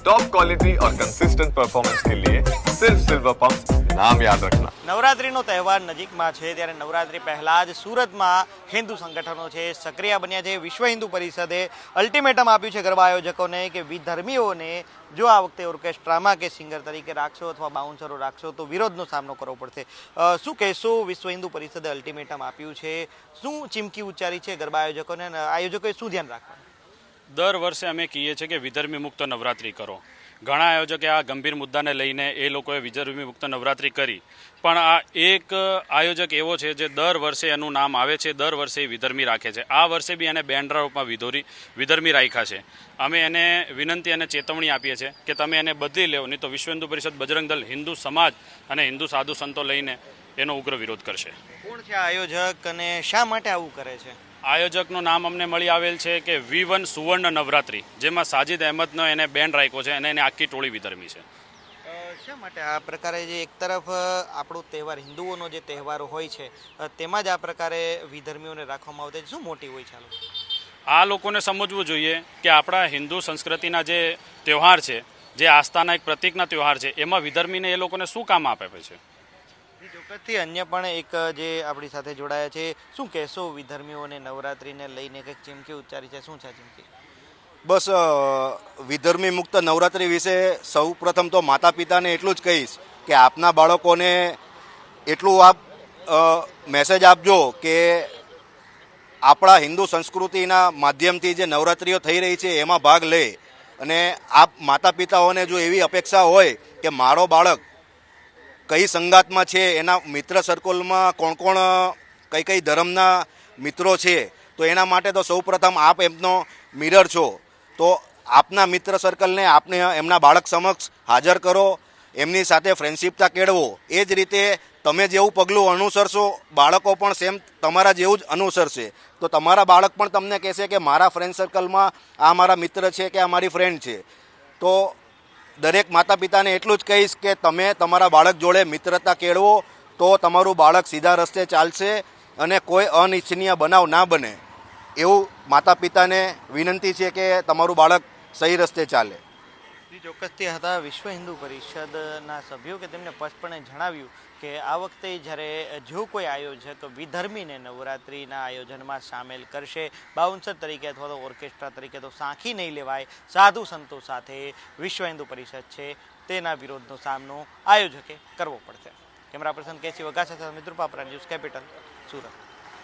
Top quality और consistent performance के लिए सिर्फ सिल्वर पंप नाम याद रखना નવરાત્રિનો તહેવાર નજીકમાં છે ત્યારે નવરાત્રિ પહેલાં જ સુરતમાં હિન્દુ સંગઠનો છે સક્રિય બન્યા છે વિશ્વ હિન્દુ પરિષદે અલ્ટિમેટમ આપ્યું છે ગરબા આયોજકોને કે વિધર્મીઓને જો આ વખતે ઓર્કેસ્ટ્રામાં કે સિંગર તરીકે રાખશો અથવા બાઉન્સરો રાખશો તો વિરોધનો સામનો કરવો પડશે અ, શું કહેશો વિશ્વ હિન્દુ પરિષદે અલ્ટિમેટમ આપ્યું છે શું ચીમકી ઉચ્ચારી છે ગરબા આયોજકોને અને આયોજકોએ શું ધ્યાન રાખવાનું દર વર્ષે અમે કહીએ છીએ કે વિધર્મી મુક્ત નવરાત્રિ કરો. ઘણા આયોજકે આ ગંભીર મુદ્દાને લઈને એ લોકોએ વિધર્મી મુક્ત નવરાત્રિ કરી. પણ આ એક આયોજક એવો છે જે દર વર્ષે એનું નામ આવે છે, દર વર્ષે એ વિધર્મી રાખે છે. આ વર્ષે બી એને બેન્ડરા રૂપમાં વિધોરી વિધર્મી રાખ્યા છે. અમે એને વિનંતી અને ચેતવણી આપીએ છીએ કે તમે એને બદલી લેવો. નહીં તો વિશ્વ હિન્દુ પરિષદ બજરંગ દળ હિન્દુ સમાજ અને હિન્દુ સાધુ સંતો લઈને એનો ઉગ્ર વિરોધ કરશે. કોણ છે આયોજક અને શા માટે આવું કરે છે? આયોજકનું નામ અમને મળી આવેલ છે કે વી વન સુવર્ણ નવરાત્રી જેમાં સાજિદ અહેમદનો એને બેન્ડ રાખ્યો છે અને એને આખી ટોળી વિધર્મી છે. શા માટે આ પ્રકારે જે એક તરફ આપણો તહેવાર હિન્દુઓનો જે તહેવાર હોય છે તેમાં જ આ પ્રકારે વિધર્મીઓને રાખવામાં આવતા શું મોટી હોય ચાલો આ લોકોને સમજવું જોઈએ કે આપણા હિન્દુ સંસ્કૃતિના જે તહેવાર છે જે આસ્થાના એક પ્રતિકના તહેવાર છે એમાં વિધર્મીને એ લોકોને શું કામ આપે છે? ચોક્કસથી અન્ય પણ એક જે આપણી સાથે જોડાયા છે. શું કહેશો વિધર્મીઓને નવરાત્રીને લઈને કંઈક ચીમકી ઉચ્ચારી છે? શું છે ચીમકી? બસ વિધર્મી મુક્ત નવરાત્રિ વિશે સૌ પ્રથમ તો માતા પિતાને એટલું જ કહીશ કે આપના બાળકોને એટલું આપ મેસેજ આપજો કે આપણા હિન્દુ સંસ્કૃતિના માધ્યમથી જે નવરાત્રિઓ થઈ રહી છે એમાં ભાગ લે. અને આપ માતા પિતાઓને જો એવી અપેક્ષા હોય કે મારો બાળક કઈ સંગાતમાં છે, એના મિત્ર સર્કલમાં કોણ કોણ કઈ કઈ ધર્મના મિત્રો છે, તો એના માટે તો સૌપ્રથમ આપ એમનો મિરર છો. તો આપના મિત્ર સર્કલને આપને એમના બાળક સમક્ષ હાજર કરો, એમની સાથે ફ્રેન્ડશિપતા કેળવો. એ જ રીતે તમે જેવું પગલું અનુસરશો, બાળકો પણ સેમ તમારા જેવું જ અનુસરશે. તો તમારા બાળક પણ તમને કહેશે કે મારા ફ્રેન્ડ સર્કલમાં આ મારા મિત્ર છે કે આ મારી ફ્રેન્ડ છે. તો દરેક માતા પિતાને એટલું જ કહીશ કે તમે તમારા બાળક જોડે મિત્રતા કેળવો તો તમારું બાળક સીધા રસ્તે ચાલશે અને કોઈ અનિચ્છનીય બનાવ ના બને. એવું માતા પિતાને વિનંતી છે કે તમારું બાળક સહી રસ્તે ચાલે. ચોક્કસથી હતા વિશ્વ હિન્દુ પરિષદના સભ્યો કે તેમને સ્પષ્ટપણે જણાવ્યું કે આ વખતે જ્યારે જો કોઈ આયોજક વિધર્મીને નવરાત્રિના આયોજનમાં સામેલ કરશે, બાઉન્સર તરીકે અથવા તો ઓર્કેસ્ટ્રા તરીકે તો સાંખી નહીં લેવાય, સાધુ સંતો સાથે વિશ્વ હિન્દુ પરિષદ છે, તેના વિરોધનો સામનો આયોજકે કરવો પડશે. કેમેરા પર્સન કેસી વઘા સાથે મિત્ર પાપરા, ન્યૂઝ કેપિટલ, સુરત.